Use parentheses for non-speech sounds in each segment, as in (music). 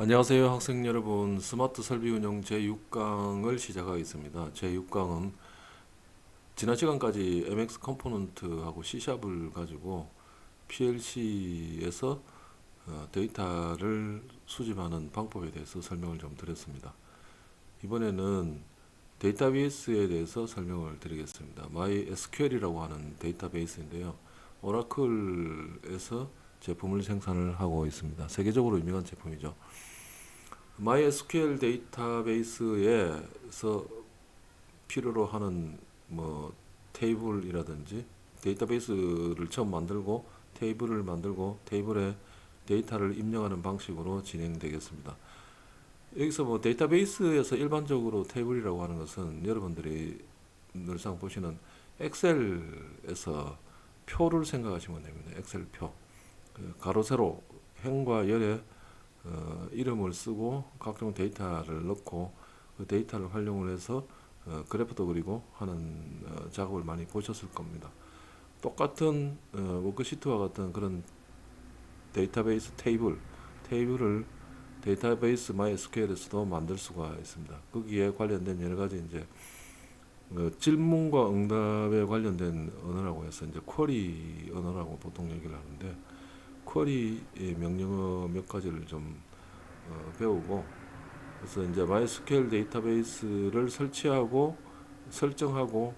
안녕하세요 학생 여러분. 스마트 설비 운영 제6강을 시작하겠습니다. 제6강은 지난 시간까지 MX 컴포넌트하고 C샵을 가지고 PLC에서 어, 데이터를 수집하는 방법에 대해서 설명을 좀 드렸습니다. 이번에는 데이터베이스에 대해서 설명을 드리겠습니다. MySQL이라고 하는 데이터베이스인데요. 오라클에서 제품을 생산을 하고 있습니다. 세계적으로 유명한 제품이죠 MySQL 데이터베이스에서 필요로 하는 뭐 테이블이라든지 데이터베이스를 처음 만들고 테이블을 만들고 테이블에 데이터를 입력하는 방식으로 진행되겠습니다. 여기서 뭐 데이터베이스에서 일반적으로 테이블이라고 하는 것은 여러분들이 늘상 보시는 엑셀에서 표를 생각하시면 됩니다. 엑셀 표. 그 가로 세로 행과 열에 어, 이름을 쓰고 각종 데이터를 넣고 그 데이터를 활용을 해서 어, 그래프도 그리고 하는 어, 작업을 많이 보셨을 겁니다. 똑같은 어, 워크시트와 같은 그런 데이터베이스 테이블, 테이블을 데이터베이스 MySQL에서도 만들 수가 있습니다. 거기에 관련된 여러 가지 이제 어, 질문과 응답에 관련된 언어라고 해서 이제 쿼리 언어라고 보통 얘기를 하는데 쿼리의 명령어 몇 가지를 좀 어, 배우고 그래서 이제 MySQL 데이터베이스를 설치하고 설정하고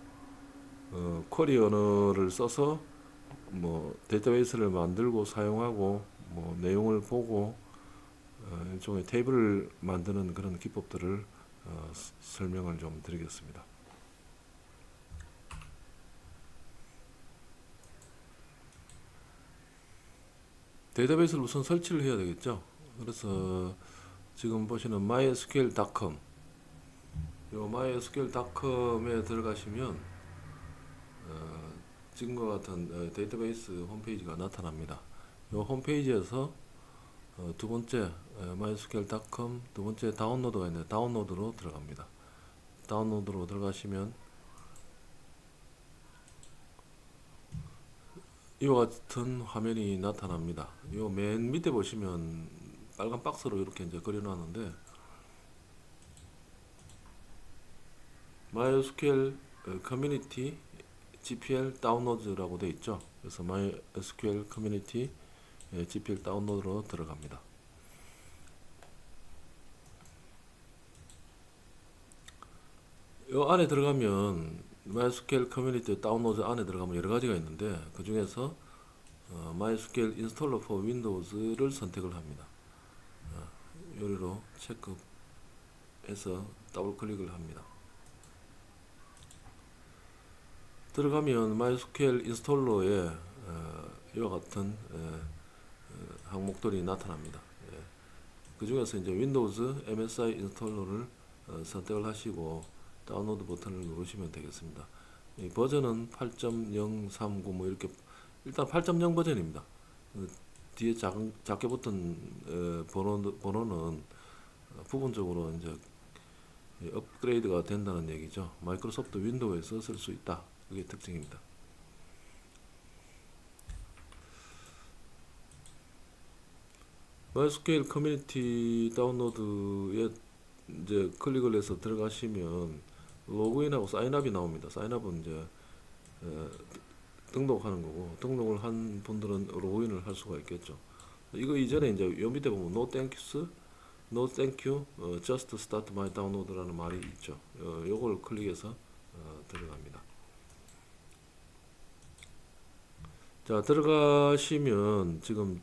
어, 쿼리 언어를 써서 뭐 데이터베이스를 만들고 사용하고 뭐 내용을 보고 어, 일종의 테이블을 만드는 그런 기법들을 어, 스- 설명을 좀 드리겠습니다. 데이터베이스를 우선 설치를 해야 되겠죠. 그래서 지금 보시는 mysql.com 요 mysql.com에 들어가시면 어, 지금과 같은 어, 데이터베이스 홈페이지가 나타납니다. 요 홈페이지에서 어, 두 번째 어, mysql.com 두 번째 다운로드가 있는데 다운로드로 들어갑니다. 다운로드로 들어가시면 이와 같은 화면이 나타납니다. 요 맨 밑에 보시면 빨간 박스로 이렇게 이제 그려놨는데 MySQL 어, 커뮤니티 GPL 다운로드라고 돼 있죠. 그래서 MySQL 커뮤니티 예, GPL 다운로드로 들어갑니다. 요 안에 들어가면 MySQL 커뮤니티 다운로드 안에 들어가면 여러 가지가 있는데 그 중에서 어, MySQL 인스톨러 for Windows를 선택을 합니다. 어, 요리로 체크해서 더블 클릭을 합니다. 들어가면 MySQL 인스톨러에 어, 이와 같은 에, 어, 항목들이 나타납니다. 예. 그 중에서 이제 윈도우즈 MSI 인스톨러를 어, 선택을 하시고 다운로드 버튼을 누르시면 되겠습니다. 이 버전은 8.039 뭐 이렇게 일단 8.0 버전입니다. 그 뒤에 작, 작게 붙은 어, 번호, 번호는 어, 부분적으로 이제 이 업그레이드가 된다는 얘기죠. 마이크로소프트 윈도우에서 쓸 수 있다. 그게 특징입니다. MySQL 커뮤니티 다운로드에 이제 클릭을 해서 들어가시면 로그인하고 사인업이 나옵니다. 사인업은 이제 에, 등록하는 거고 등록을 한 분들은 로그인을 할 수가 있겠죠. 이거 이전에 이제 요 밑에 보면 No thanks, No thank you, 어, just start my download라는 말이 있죠. 어, 요걸 클릭해서 어, 들어갑니다. 자 들어가시면 지금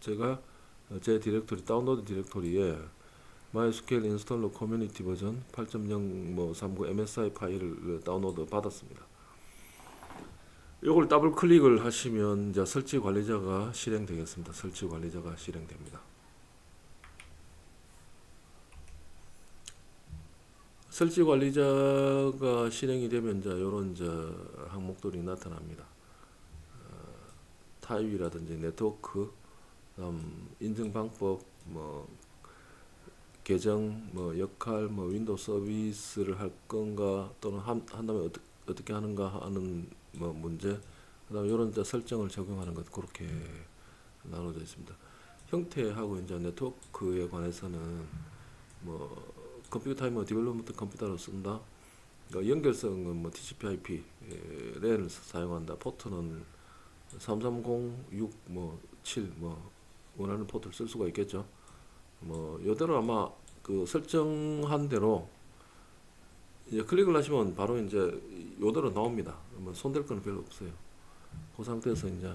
제가 제 디렉토리 다운로드 디렉토리에 MySQL 인스톨러 커뮤니티 버전 8.0뭐 39 MSI 파일을 다운로드 받았습니다. 이걸 더블 클릭을 하시면 이제 설치 관리자가 실행되겠습니다. 설치 관리자가 실행됩니다. 설치 관리자가 실행이 되면 이제 이런 이제 항목들이 나타납니다. 어, 타입이라든지 네트워크, 인증 방법, 뭐 계정, 뭐 역할, 뭐 윈도우 서비스를 할 건가 또는 한, 한다면 어떻게, 어떻게 하는가 하는 뭐 문제, 그다음 이런 이제 설정을 적용하는 것 그렇게 나눠져 있습니다. 형태하고 이제 네트워크에 관해서는 뭐 컴퓨터 타이머 디벨롭먼트 컴퓨터로 쓴다. 그러니까 연결성은 뭐 TCP/IP 랜을 사용한다. 포트는 330, 6, 뭐 7, 뭐 원하는 포트를 쓸 수가 있겠죠. 뭐 요대로 아마 그 설정한 대로 이제 클릭을 하시면 바로 이제 요대로 나옵니다. 뭐 손댈 거는 별로 없어요. 그 상태에서 이제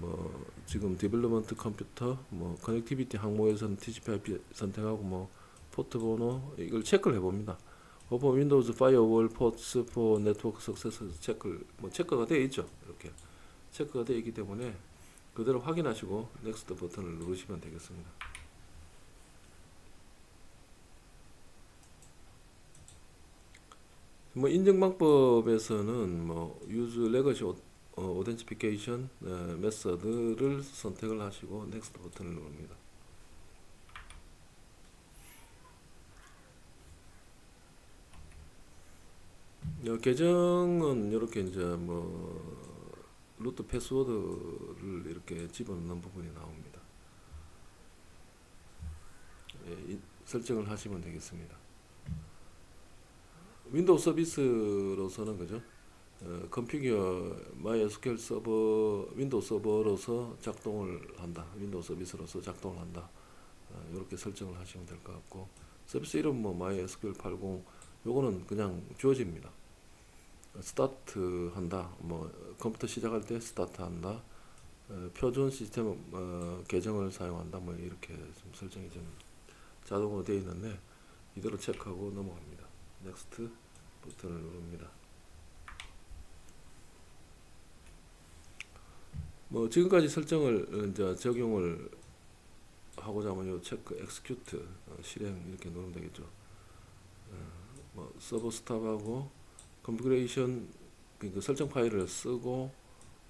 뭐 지금 디벨로먼트 컴퓨터 뭐 커넥티비티 항목에서는 TCP/IP 선택하고 뭐 포트 번호 이걸 체크를 해봅니다. 오픈 윈도우즈 파이어월 포츠 포 네트워크 석세스 체크를 뭐 체크가 되어 있죠. 이렇게 체크가 되어 있기 때문에 그대로 확인하시고 넥스트 버튼을 누르시면 되겠습니다. 뭐 인증 방법에서는 뭐 유즈 레거시 오덴티피케이션 메서드를 선택을 하시고 넥스트 버튼을 누릅니다. 어, 계정은 이렇게 이제 뭐 루트 패스워드를 이렇게 집어넣는 부분이 나옵니다. 예, 이- 설정을 하시면 되겠습니다. 윈도우 서비스로서는 그죠? 어, 컴퓨터 MySQL 서버 윈도우 서버로서 작동을 한다. 윈도우 서비스로서 작동을 한다. 어, 이렇게 설정을 하시면 될 것 같고 서비스 이름 뭐 MySQL 80 요거는 그냥 주어집니다. 스타트 한다. 뭐 컴퓨터 시작할 때 스타트 한다. 어, 표준 시스템 어, 계정을 사용한다. 뭐 이렇게 좀 설정이 좀 자동으로 되어 있는데 이대로 체크하고 넘어갑니다. 넥스트 버튼을 누릅니다. 뭐 지금까지 설정을 이제 적용을 하고자 하면 요 체크 execute 어, 실행 이렇게 누르면 되겠죠. 어, 뭐 서버 스탑하고 컨피그레이션 그 설정 파일을 쓰고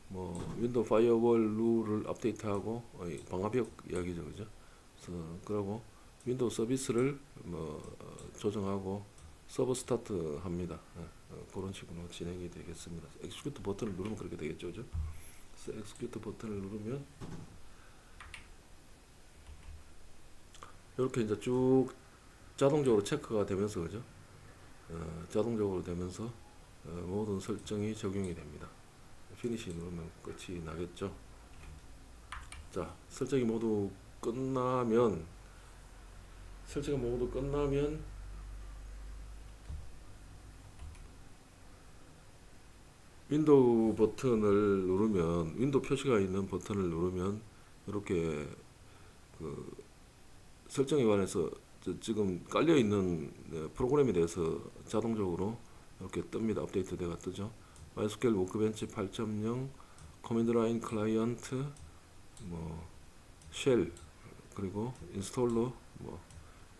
뭐 윈도우 파이어월 룰을 업데이트하고 어, 이 방화벽 이야기죠, 그죠? 그래서 그러고 윈도우 서비스를 뭐 어, 조정하고 서버 스타트 합니다. 예, 어, 그런 식으로 진행이 되겠습니다. 엑스큐트 버튼을 누르면 그렇게 되겠죠, 그죠? 그래서 엑스큐트 버튼을 누르면 이렇게 이제 쭉 자동적으로 체크가 되면서 그죠? 어, 자동적으로 되면서 어, 모든 설정이 적용이 됩니다. 피니시 누르면 끝이 나겠죠. 자, 설정이 모두 끝나면 설정이 모두 끝나면 윈도우 버튼을 누르면 윈도우 표시가 있는 버튼을 누르면 이렇게 그 설정에 관해서 저 지금 깔려 있는 네, 프로그램에 대해서 자동적으로 이렇게 뜹니다. 업데이트 돼가 뜨죠. MySQL 워크벤치 8.0 커맨드 라인 클라이언트 뭐쉘 그리고 인스톨러 뭐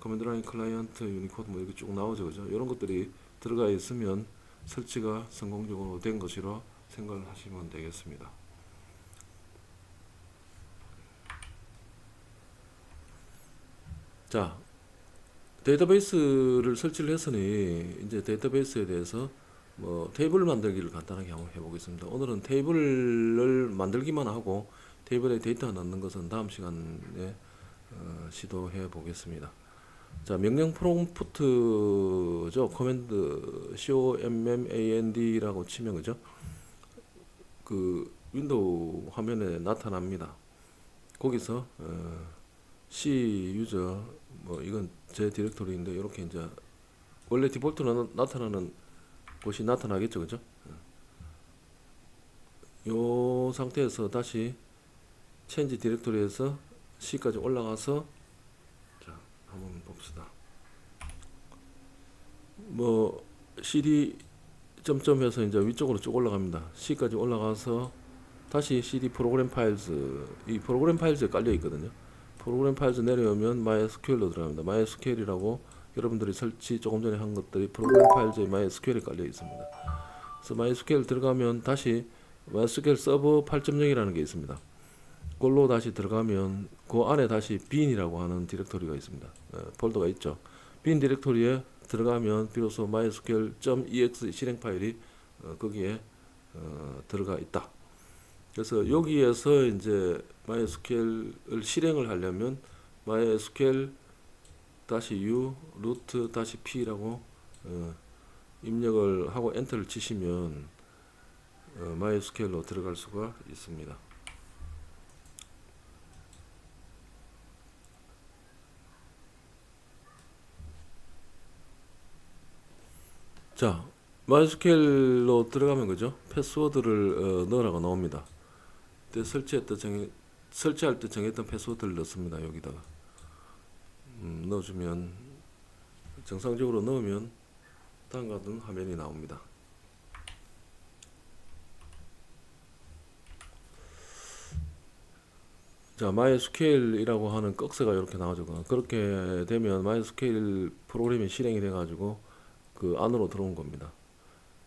커맨드 라인 클라이언트 유니코드 뭐 이렇게 쭉 나오죠. 그죠? 이런 것들이 들어가 있으면 설치가 성공적으로 된 것이라 생각을 하시면 되겠습니다. 자, 데이터베이스를 설치를 했으니 이제 데이터베이스에 대해서 뭐 테이블 만들기를 간단하게 한번 해보겠습니다. 오늘은 테이블을 만들기만 하고 테이블에 데이터 넣는 것은 다음 시간에 어, 시도해 보겠습니다. 자, 명령 프롬프트죠. 커맨드 command라고 치면 그죠? 그 윈도우 화면에 나타납니다. 거기서 어, C 유저 뭐 이건 제 디렉토리인데 이렇게 이제 원래 디폴트로 나타나는 곳이 나타나겠죠, 그죠? 요 상태에서 다시 체인지 디렉토리에서 C까지 올라가서 자 한번 봅시다. 뭐 CD 점점 해서 이제 위쪽으로 쭉 올라갑니다. C까지 올라가서 다시 CD 프로그램 파일즈 이 프로그램 파일즈에 깔려 있거든요. 프로그램 파일즈 내려오면 MySQL로 들어갑니다. MySQL이라고 여러분들이 설치 조금 전에 한 것들이 프로그램 파일즈에 MySQL에 깔려 있습니다. 그래서 MySQL 들어가면 다시 MySQL 서버 8.0이라는 게 있습니다. 그걸로 다시 들어가면 그 안에 다시 bin이라고 하는 디렉토리가 있습니다. 어, 폴더가 있죠. bin 디렉토리에 들어가면 비로소 mysql.exe 실행 파일이 어, 거기에 어, 들어가 있다. 그래서 여기에서 이제 MySQL을 실행을 하려면 MySQL 다시 U 루트 다시 P라고 어, 입력을 하고 엔터를 치시면 어, MySQL로 들어갈 수가 있습니다. 자, MySQL로 들어가면 그죠? 패스워드를 어, 넣으라고 나옵니다. 그때 설치했던 정해, 설치할 때 정했던 패스워드를 넣습니다. 여기다가 음, 넣어주면 정상적으로 넣으면 다음과 같은 화면이 나옵니다. 자, MySQL이라고 하는 꺽쇠가 이렇게 나오죠. 그렇게 되면 MySQL 프로그램이 실행이 돼가지고 그 안으로 들어온 겁니다.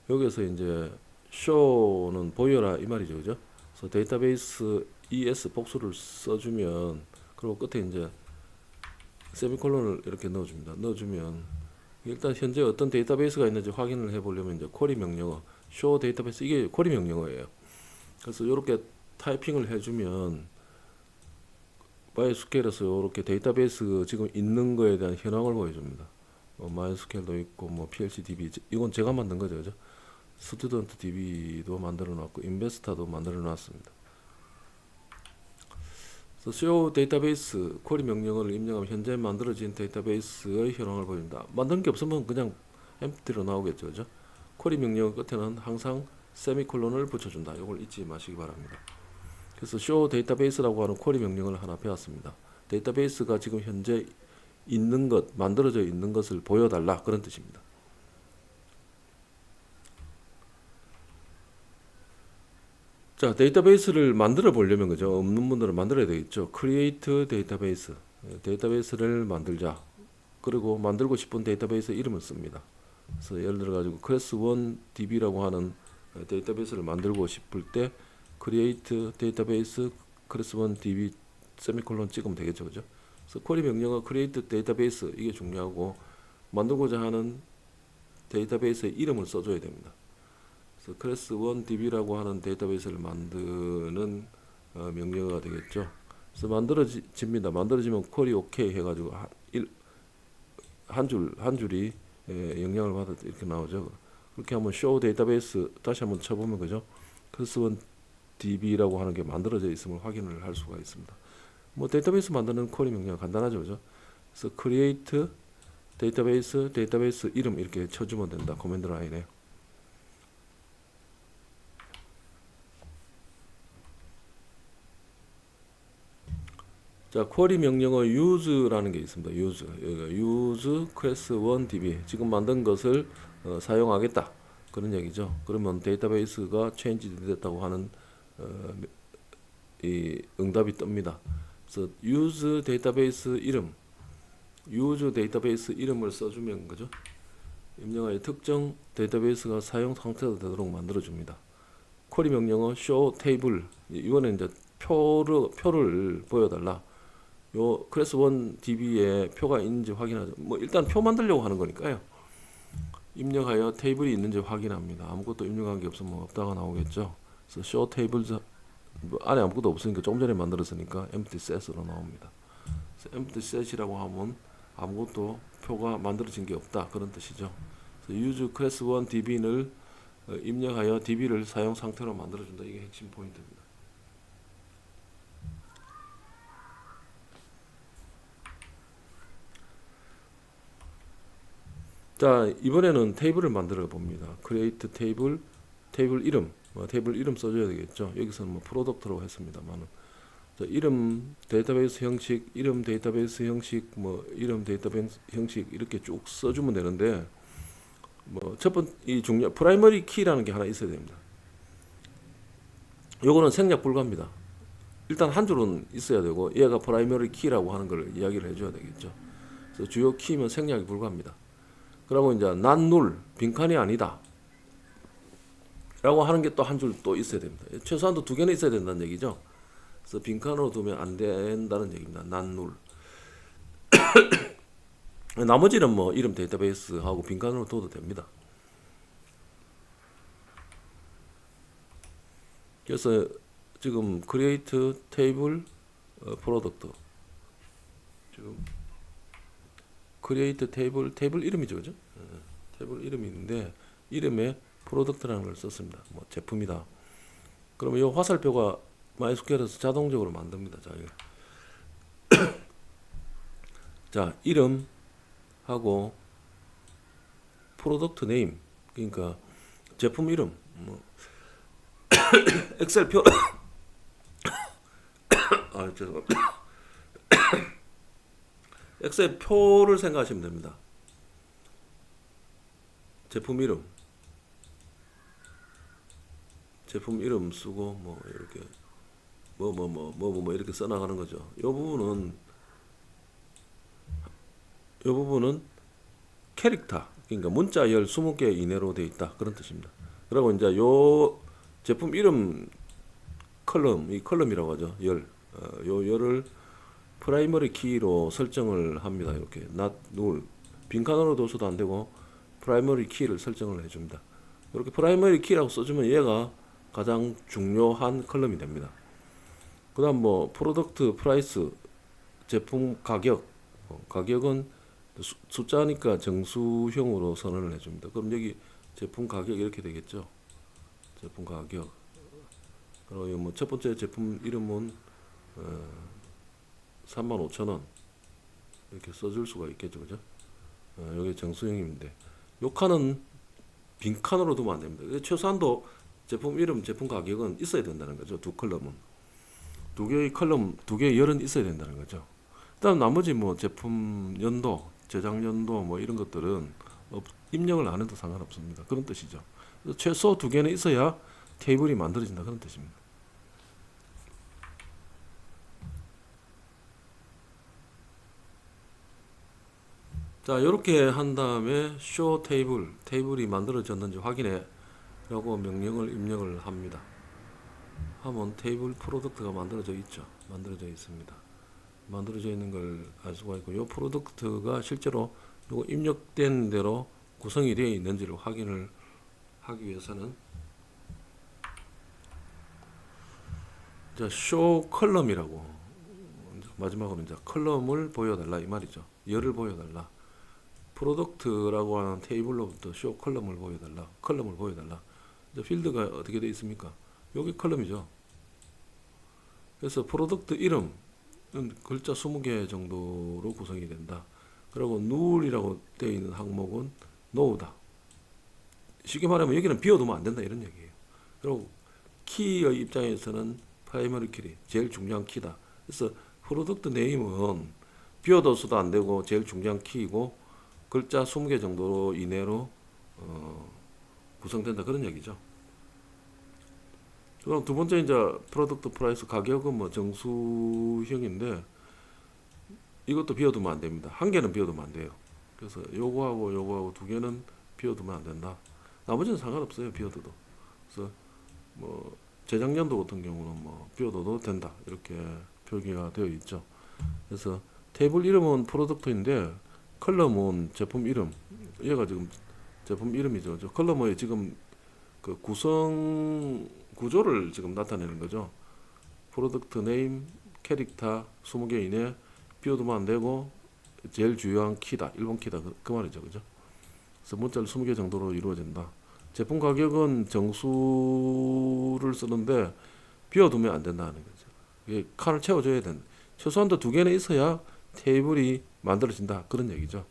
여기서 이제 show는 보여라 이 말이죠, 그죠? 그래서 데이터베이스 es 복수를 써주면 그리고 끝에 이제 세미콜론을 이렇게 넣어줍니다. 넣어주면 일단 현재 어떤 데이터베이스가 있는지 확인을 해보려면 이제 쿼리 명령어 show 데이터베이스 이게 쿼리 명령어예요. 그래서 이렇게 타이핑을 해주면 MySQL에서 이렇게 데이터베이스 지금 있는 거에 대한 현황을 보여줍니다. 어, MySQL도 있고 뭐 PLCDB 이건 제가 만든 거죠, 그죠? 스튜던트 DB도 만들어 놨고 인베스타도 만들어 놨습니다. 그래서 show 데이터베이스 쿼리 명령어를 입력하면 현재 만들어진 데이터베이스의 현황을 보여준다. 만든 게 없으면 그냥 empty로 나오겠죠, 그죠? 쿼리 명령어 끝에는 항상 세미콜론을 붙여준다. 이걸 잊지 마시기 바랍니다. 그래서 show 데이터베이스라고 하는 쿼리 명령어를 하나 배웠습니다. 데이터베이스가 지금 현재 있는 것, 만들어져 있는 것을 보여달라 그런 뜻입니다. 자, 데이터베이스를 만들어 보려면 그죠? 없는 분들은 만들어야 되겠죠. create 데이터베이스. 예, 데이터베이스를 만들자. 그리고 만들고 싶은 데이터베이스 이름을 씁니다. 그래서 예를 들어 가지고 class1 db라고 하는 어, 데이터베이스를 만들고 싶을 때 create 데이터베이스 class1 db 세미콜론 찍으면 되겠죠. 그죠? 그래서 쿼리 명령어 create 데이터베이스 이게 중요하고 만들고자 하는 데이터베이스의 이름을 써줘야 됩니다. 그래서 클래스 1 DB라고 하는 데이터베이스를 만드는 어, 명령어가 되겠죠. 그래서 만들어집니다. 만들어지면 쿼리 OK 해가지고 한줄한 줄이 예, 영향을 받아 이렇게 나오죠. 그렇게 하면 show 데이터베이스 다시 한번 쳐보면 그죠. 클래스 1 DB라고 하는 게 만들어져 있음을 확인을 할 수가 있습니다. 뭐 데이터베이스 만드는 쿼리 명령 간단하죠, 그죠? 그래서 create 데이터베이스 데이터베이스 이름 이렇게 쳐주면 된다. 코맨드 라인에. 자, 쿼리 명령어 use라는 게 있습니다. use. 여기가 use class 1 db. 지금 만든 것을 어, 사용하겠다. 그런 얘기죠. 그러면 데이터베이스가 change 됐다고 하는 어, 이 응답이 뜹니다. 그래서 use 데이터베이스 이름, use 데이터베이스 이름을 써주면 그죠? 입력하여 특정 데이터베이스가 사용 상태가 되도록 만들어 줍니다. 쿼리 명령어 show table 이거는 이제 표를 표를 보여달라. 요 클래스 1 DB에 표가 있는지 확인하죠. 뭐 일단 표 만들려고 하는 거니까요. 입력하여 테이블이 있는지 확인합니다. 아무것도 입력한 게 없으면 없다가 나오겠죠. 그래서 show tables 뭐 안에 아무것도 없으니까 조금 전에 만들었으니까 empty set으로 나옵니다. empty set이라고 하면 아무것도 표가 만들어진 게 없다 그런 뜻이죠. use class 1 db를 어, 입력하여 db를 사용 상태로 만들어준다. 이게 핵심 포인트입니다. 자 이번에는 테이블을 만들어 봅니다. create 테이블 테이블 이름 뭐 테이블 이름 써줘야 되겠죠. 여기서는 뭐 프로덕트라고 했습니다만은 자, 이름 데이터베이스 형식, 이름 데이터베이스 형식, 뭐 이름 데이터베이스 형식 이렇게 쭉 써주면 되는데 뭐 첫번이 중요 프라이머리 키라는 게 하나 있어야 됩니다. 요거는 생략 불가입니다. 일단 한 줄은 있어야 되고 얘가 프라이머리 키라고 하는 걸 이야기를 해줘야 되겠죠. 주요 키면 생략이 불가합니다. 그러고 이제 난눌 빈칸이 아니다. 라고 하는 게 또 한 줄 또 있어야 됩니다. 최소한도 두 개는 있어야 된다는 얘기죠. 그래서 빈칸으로 두면 안 된다는 얘기입니다. 난눌. (coughs) 나머지는 뭐 이름 데이터베이스하고 빈칸으로 둬도 됩니다. 그래서 지금 table 어, product 지금 create table 테이블 이름이죠, 그죠? 예, 테이블 이름이 있는데 이름에 product라는 걸 썼습니다. 뭐 제품이다. 그러면 이 화살표가 MySQL에서 자동적으로 만듭니다. 자. (coughs) 자 이름 하고 프로덕트 네임 그러니까 제품 이름 뭐 (coughs) 엑셀 표 (coughs) 아, 죄송합니다. 엑셀 표를 생각하시면 됩니다. 제품 이름 제품 이름 쓰고 뭐 이렇게 뭐 뭐 뭐 뭐 뭐 뭐 이렇게 써나가는 거죠. 이 부분은 이 부분은 캐릭터 그러니까 문자 열 20개 이내로 되어 있다 그런 뜻입니다. 그리고 이제 요 제품 이름 컬럼 이 컬럼이라고 하죠. 열. 어, 요 열을 프라이머리 키로 설정을 합니다. 이렇게 not null 빈칸으로 둬서도 안 되고 프라이머리 키를 설정을 해줍니다. 이렇게 프라이머리 키라고 써주면 얘가 가장 중요한 컬럼이 됩니다. 그 다음 뭐 프로덕트 프라이스 제품 가격 어, 가격은 수- 숫자니까 정수형으로 선언을 해줍니다. 그럼 여기 제품 가격 이렇게 되겠죠. 제품 가격. 그리고 뭐첫 번째 제품 이름은 어, 35,000원 이렇게 써줄 수가 있겠죠, 그죠? 어, 여기 정수형인데 요 칸은 빈 칸으로 두면 안 됩니다. 최소한도 제품 이름, 제품 가격은 있어야 된다는 거죠. 두 컬럼은 두 개의 컬럼, 두 개의 열은 있어야 된다는 거죠. 그다음 나머지 뭐 제품 연도, 제작 연도 뭐 이런 것들은 업- 입력을 안 해도 상관없습니다. 그런 뜻이죠. 최소 두 개는 있어야 테이블이 만들어진다 그런 뜻입니다. 자, 이렇게 한 다음에 show 테이블, 테이블이 만들어졌는지 확인해 라고 명령을 입력을 합니다. 하면 테이블 프로덕트가 만들어져 있죠. 만들어져 있습니다. 만들어져 있는 걸 알 수가 있고 이 프로덕트가 실제로 요거 입력된 대로 구성이 되어 있는지를 확인을 하기 위해서는 자, show 컬럼이라고 마지막으로 이제 컬럼을 보여달라 이 말이죠. 열을 보여달라. 프로덕트라고 하는 테이블로부터 쇼 컬럼을 보여달라. 컬럼을 보여달라. 필드가 어떻게 되어 있습니까? 여기 컬럼이죠. 그래서 프로덕트 이름은 글자 20개 정도로 구성이 된다. 그리고 null이라고 되어 있는 항목은 no다. 쉽게 말하면 여기는 비워두면 안 된다 이런 얘기예요. 그리고 키의 입장에서는 프라이머리 키 제일 중요한 키다. 그래서 프로덕트 네임은 비워둬서도 안 되고 제일 중요한 키이고 글자 20개 정도 이내로 어, 구성된다 그런 얘기죠. 그럼 두 번째 이제 프로덕트 프라이스 가격은 뭐 정수형인데 이것도 비워두면 안 됩니다. 한 개는 비워두면 안 돼요. 그래서 요거하고 요거하고 두 개는 비워두면 안 된다. 나머지는 상관없어요. 비워둬도. 그래서 뭐 재작년도 같은 경우는 뭐 비워둬도 된다. 이렇게 표기가 되어 있죠. 그래서 테이블 이름은 프로덕트인데 컬럼은 제품 이름. 얘가 지금 제품 이름이죠. 저 컬럼의 지금 그 구성 구조를 지금 나타내는 거죠. 프로덕트 네임, 캐릭터 20개 이내 비워두면 안 되고 제일 중요한 키다. 1번 키다. 그, 그 말이죠. 그죠? 문자를 20개 정도로 이루어진다. 제품 가격은 정수를 쓰는데 비워두면 안 된다는 거죠. 이게 칸을 채워줘야 된다. 최소한도 두 개는 있어야 테이블이 만들어진다. 그런 얘기죠.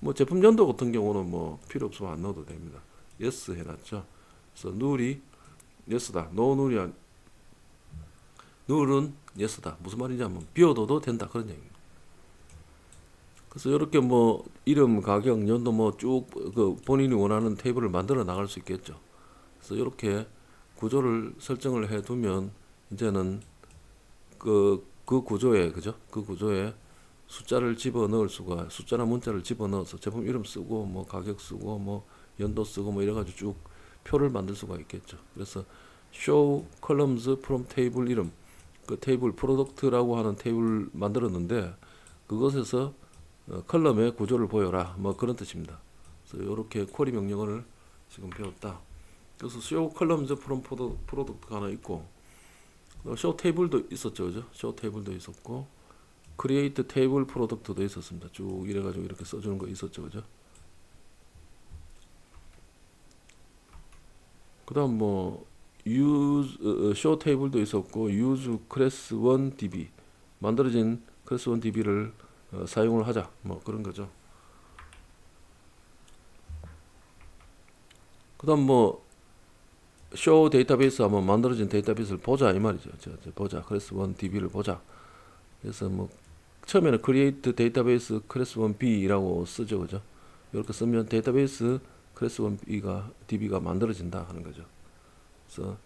뭐 제품 연도 같은 경우는 뭐 필요 없으면 안 넣어도 됩니다. yes 해놨죠. 그래서 누리 yes다. no 누리 안 누른 yes다. 무슨 말이냐면 비워둬도 된다. 그런 얘기입니다. 그래서 이렇게 뭐 이름, 가격, 연도 뭐 쭉 그 본인이 원하는 테이블을 만들어 나갈 수 있겠죠. 그래서 이렇게 구조를 설정을 해 두면 이제는 그, 그 구조에 그죠? 그 구조에 숫자를 집어 넣을 수가 숫자나 문자를 집어 넣어서 제품 이름 쓰고 뭐 가격 쓰고 뭐 연도 쓰고 뭐 이래 가지고 쭉 표를 만들 수가 있겠죠. 그래서 show columns from table 이름 그 테이블 프로덕트라고 하는 테이블 만들었는데 그것에서 어, 컬럼의 구조를 보여라 뭐 그런 뜻입니다. 그래서 이렇게 쿼리 명령어를 지금 배웠다. 그래서 show columns from product- 하나 있고 어, 쇼 테이블도 있었죠, 그죠? 쇼 테이블도 있었고 크리에이트 테이블 프로덕트도 있었습니다. 쭉 이래가지고 이렇게 써주는 거 있었죠, 그죠? 그다음 뭐 use 어, 쇼 테이블도 있었고 use class 1 db 만들어진 class 1 db를 어, 사용을 하자 뭐 그런 거죠. 그다음 뭐 쇼 데이터베이스 한번 만들어진 데이터베이스를 보자 이 말이죠. 저, 저 보자 클래스 1 db를 보자. 그래서 뭐 처음에는 create 데이터베이스 1 b라고 쓰죠, 그죠? 이렇게 쓰면 데이터베이스 1 b가 db가 만들어진다 하는 거죠. 그래서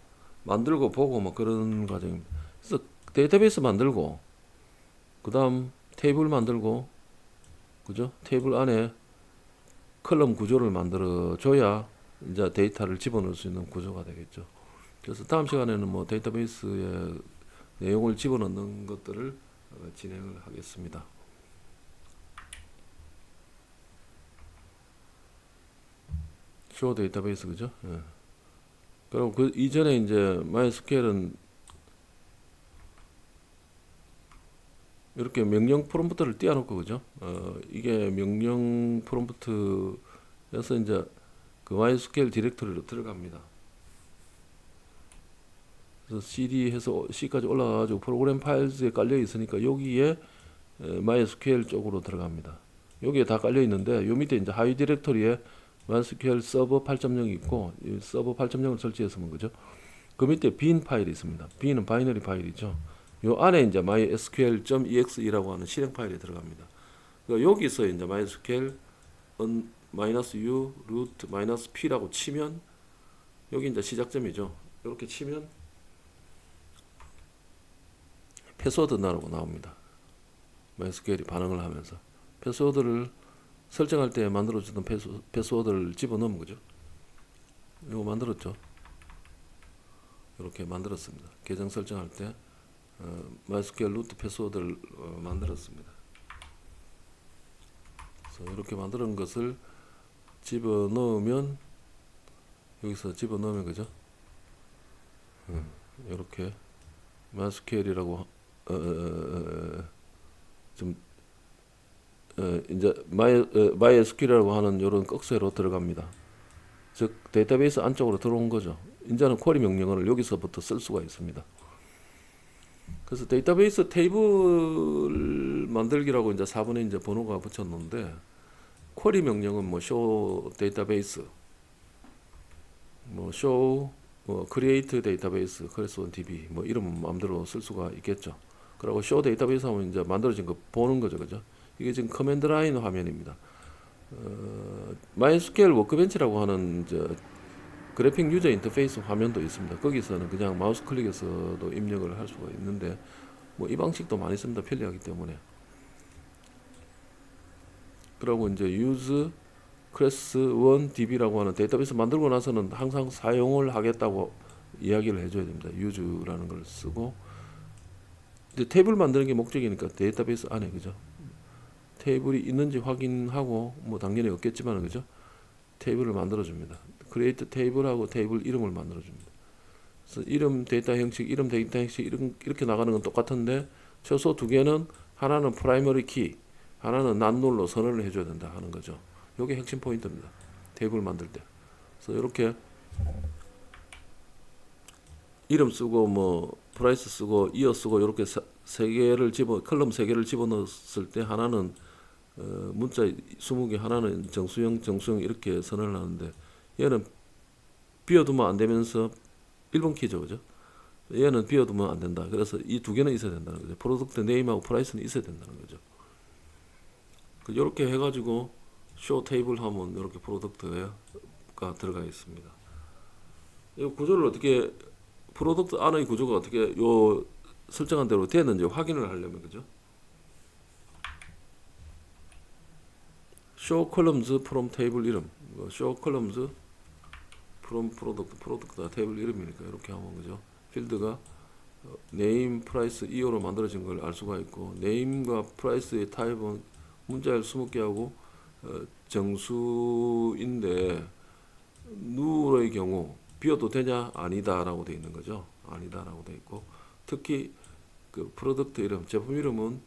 만들고 보고 뭐 그런 과정입니다. 그래서 데이터베이스 만들고 그다음 테이블 만들고 그죠? 테이블 안에 컬럼 구조를 만들어 줘야 이제 데이터를 집어넣을 수 있는 구조가 되겠죠. 그래서 다음 시간에는 뭐 데이터베이스에 내용을 집어넣는 것들을 어, 진행을 하겠습니다. 쇼 데이터베이스 그죠? 예. 그리고 그 이전에 이제 마이스케일은 이렇게 명령 프롬프트를 띄워놓고 그죠? 어, 이게 명령 프롬프트여서 이제 그 마이스케일 디렉토리로 들어갑니다. 그래서 cd 해서 c까지 올라가가지고 프로그램 파일즈에 깔려 있으니까 여기에 마이스케일 쪽으로 들어갑니다. 여기에 다 깔려 있는데 요 밑에 이제 하위 디렉토리에 MySQL 서버 8.0이 있고 이 서버 8.0을 설치했으면 그죠? 그 밑에 빈 파일이 있습니다. 빈은 바이너리 파일이죠. 요 안에 이제 mysql.exe라고 하는 실행 파일이 들어갑니다. 그러니까 여기서 이제 mysql 마이너스 u 루트 마이너스 p라고 치면 여기 이제 시작점이죠. 이렇게 치면 패스워드 나라고 나옵니다. MySQL이 반응을 하면서 패스워드를 설정할 때 만들어주던 패스, 패스워드를 집어넣은 거죠. 이거 만들었죠. 이렇게 만들었습니다. 계정 설정할 때 어, MySQL 루트 패스워드를 어, 만들었습니다. 그래서 이렇게 만드는 것을 집어넣으면 여기서 집어넣으면 그죠? 음, 이렇게 MySQL이라고 좀 어, 이제 마이, 어, MySQL이라고 하는 이런 꺽쇠로 들어갑니다. 즉 데이터베이스 안쪽으로 들어온 거죠. 이제는 쿼리 명령어를 여기서부터 쓸 수가 있습니다. 그래서 데이터베이스 테이블 만들기라고 이제 4번에 이제 번호가 붙였는데 쿼리 명령은 뭐 show 데이터베이스 뭐 show 뭐 create 데이터베이스 1 db 뭐 이름 마음대로 쓸 수가 있겠죠. 그리고 show 데이터베이스 하면 이제 만들어진 거 보는 거죠. 그죠? 이게 지금 커맨드 라인 화면입니다. 어, MySQL 워크벤치라고 하는 저 그래픽 유저 인터페이스 화면도 있습니다. 거기서는 그냥 마우스 클릭해서도 입력을 할 수가 있는데 뭐 이 방식도 많이 씁니다. 편리하기 때문에. 그리고 이제 use class 1 db라고 하는 데이터베이스 만들고 나서는 항상 사용을 하겠다고 이야기를 해줘야 됩니다. use라는 걸 쓰고 이제 테이블 만드는 게 목적이니까 데이터베이스 안에 그죠? 테이블이 있는지 확인하고 뭐 당연히 없겠지만 그죠? 테이블을 만들어 줍니다. create 테이블하고 테이블 이름을 만들어 줍니다. 그래서 이름 데이터 형식, 이름 데이터 형식 이런 이렇게 나가는 건 똑같은데 최소 두 개는 하나는 프라이머리 키, 하나는 난롤로 선언을 해줘야 된다 하는 거죠. 이게 핵심 포인트입니다. 테이블 만들 때. 그래서 이렇게 이름 쓰고 뭐 프라이스 쓰고 이어 쓰고 이렇게 세, 세 개를 집어 컬럼 세 개를 집어 넣었을 때 하나는 어, 문자 20개 하나는 정수형 정수형 이렇게 선언을 하는데 얘는 비워두면 안 되면서 1번 키죠 그죠? 얘는 비워두면 안 된다. 그래서 이 두 개는 있어야 된다는 거죠. 프로덕트 네임하고 프라이스는 있어야 된다는 거죠. 이렇게 해가지고 쇼 테이블 하면 이렇게 프로덕트가 들어가 있습니다. 이 구조를 어떻게 프로덕트 안의 구조가 어떻게 요 설정한 대로 되는지 확인을 하려면 그죠? Show columns from 테이블 이름. 뭐 show columns from product product가 테이블 이름이니까 이렇게 하면 그죠? 필드가 어, name, price, EO로 만들어진 걸 알 수가 있고 name과 price의 타입은 문자열 20개하고 어, 정수인데 누의 경우 비워도 되냐 아니다라고 돼 있는 거죠 아니다라고 돼 있고 특히 그 프로덕트 이름, 제품 이름은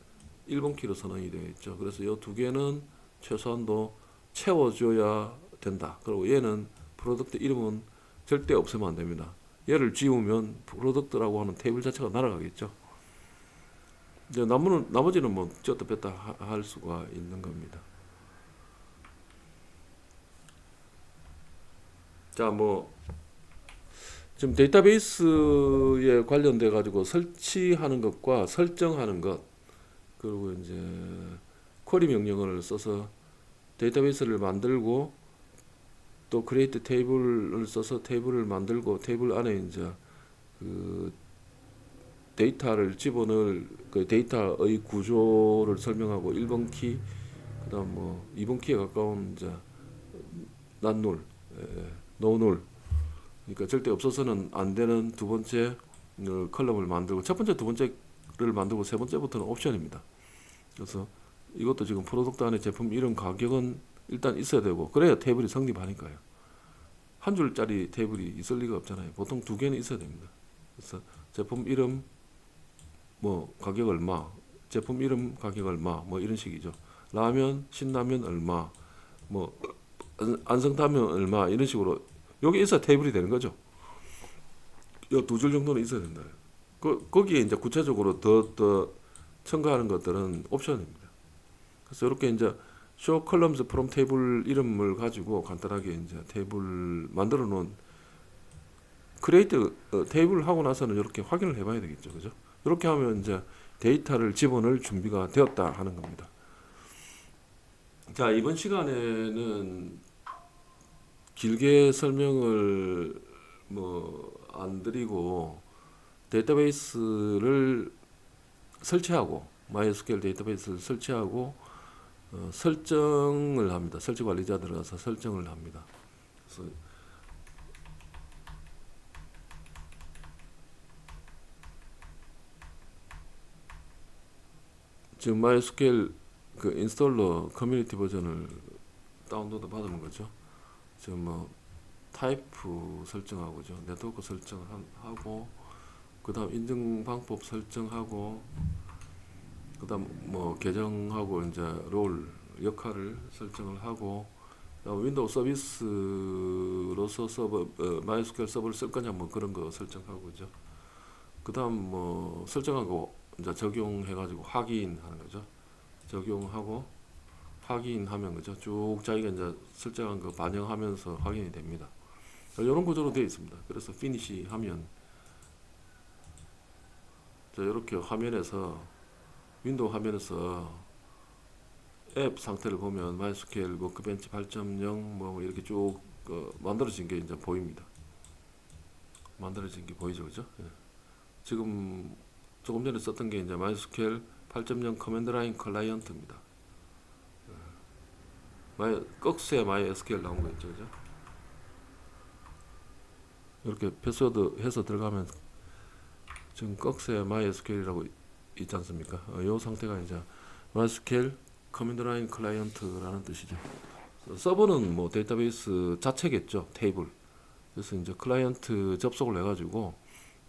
일본 키로 선언이 되어 있죠. 그래서 이 두 개는 최소한도 채워줘야 된다. 그리고 얘는 프로덕트 이름은 절대 없으면 안 됩니다. 얘를 지우면 프로덕트라고 하는 테이블 자체가 날아가겠죠. 이제 나머는 나머지는 뭐 쥐었다 뺐다 하- 할 수가 있는 겁니다. 자, 뭐 지금 데이터베이스에 관련돼 가지고 설치하는 것과 설정하는 것 그리고 이제 쿼리 명령어를 써서 데이터베이스를 만들고 또 create 테이블을 써서 테이블을 만들고 테이블 안에 이제 그 데이터를 집어넣을 그 데이터의 구조를 설명하고 1번 키 그다음 뭐 2번 키에 가까운 이제 난놀 예, 노놀 그러니까 절대 없어서는 안 되는 두 번째 어, 컬럼을 만들고 첫 번째 두 번째를 만들고 세 번째부터는 옵션입니다. 그래서 이것도 지금 프로덕트 안에 제품 이름 가격은 일단 있어야 되고 그래야 테이블이 성립하니까요. 한 줄짜리 테이블이 있을 리가 없잖아요. 보통 두 개는 있어야 됩니다. 그래서 제품 이름 뭐 가격 얼마, 제품 이름 가격 얼마 뭐 이런 식이죠. 라면, 신라면 얼마, 뭐 안- 안성타면 얼마 이런 식으로 여기 있어야 테이블이 되는 거죠. 두 줄 정도는 있어야 된다. 그 거기에 이제 구체적으로 더 더 첨가하는 것들은 옵션입니다. 그래서 이렇게 이제 show columns from 테이블 이름을 가지고 간단하게 이제 테이블 만들어 놓은 크리에이트 어, 테이블 하고 나서는 이렇게 확인을 해봐야 되겠죠, 그죠? 이렇게 하면 이제 데이터를 집어넣을 준비가 되었다 하는 겁니다. 자 이번 시간에는 길게 설명을 뭐 안 드리고 데이터베이스를 설치하고 MySQL 데이터베이스를 설치하고 어, 설정을 합니다. 설치 관리자 들어가서 설정을 합니다. 그래서 지금 MySQL 그 인스톨러 커뮤니티 버전을 다운로드 받은 거죠. 지금 뭐 타입 설정하고죠. 네트워크 설정하고 그다음 인증 방법 설정하고 그다음 뭐 계정하고 이제 롤 역할을 설정을 하고 윈도우 서비스로서 서버 어, 마이스QL 서버를 쓸 거냐 뭐 그런 거 설정하고죠. 그다음 뭐 설정하고 이제 적용해 가지고 확인하는 거죠. 적용하고 확인하면 그죠. 쭉 자기가 이제 설정한 거 반영하면서 확인이 됩니다. 이런 구조로 되어 있습니다. 그래서 피니시 하면 자 이렇게 화면에서 윈도우 화면에서 앱 상태를 보면 MySQL 워크벤치 8.0뭐 이렇게 쭉 어, 만들어진 게 이제 보입니다. 만들어진 게 보이죠, 그죠? 예. 지금 조금 전에 썼던 게 이제 MySQL 8.0 커맨드 라인 클라이언트입니다. 예. 마이 꺽쇠 MySQL 나온 거 있죠, 그죠? 이렇게 패스워드 해서 들어가면 지금 꺽쇠 MySQL이라고 있지 않습니까? 어, 이 상태가 이제 MySQL 커맨드 라인 클라이언트라는 뜻이죠. 서버는 뭐 데이터베이스 자체겠죠, 테이블. 그래서 이제 클라이언트 접속을 해가지고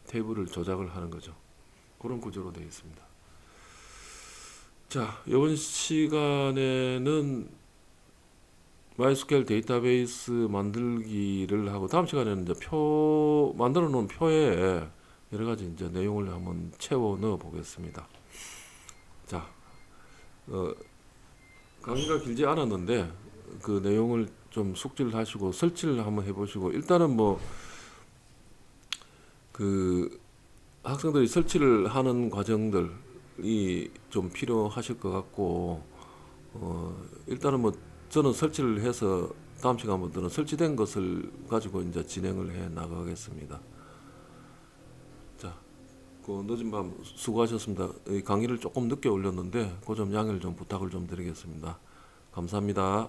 테이블을 조작을 하는 거죠. 그런 구조로 되어 있습니다. 자, 이번 시간에는 MySQL 데이터베이스 만들기를 하고 다음 시간에는 이제 표 만들어 놓은 표에 여러 가지 이제 내용을 한번 채워 넣어 보겠습니다. 자, 어, 강의가 길지 않았는데 그 내용을 좀 숙지를 하시고 설치를 한번 해보시고 일단은 뭐 그 학생들이 설치를 하는 과정들이 좀 필요하실 것 같고 어, 일단은 뭐 저는 설치를 해서 다음 시간부터는 설치된 것을 가지고 이제 진행을 해 나가겠습니다. 자, 그 늦은 밤 수고하셨습니다. 이 강의를 조금 늦게 올렸는데 그 좀 양해를 좀 부탁을 좀 드리겠습니다. 감사합니다.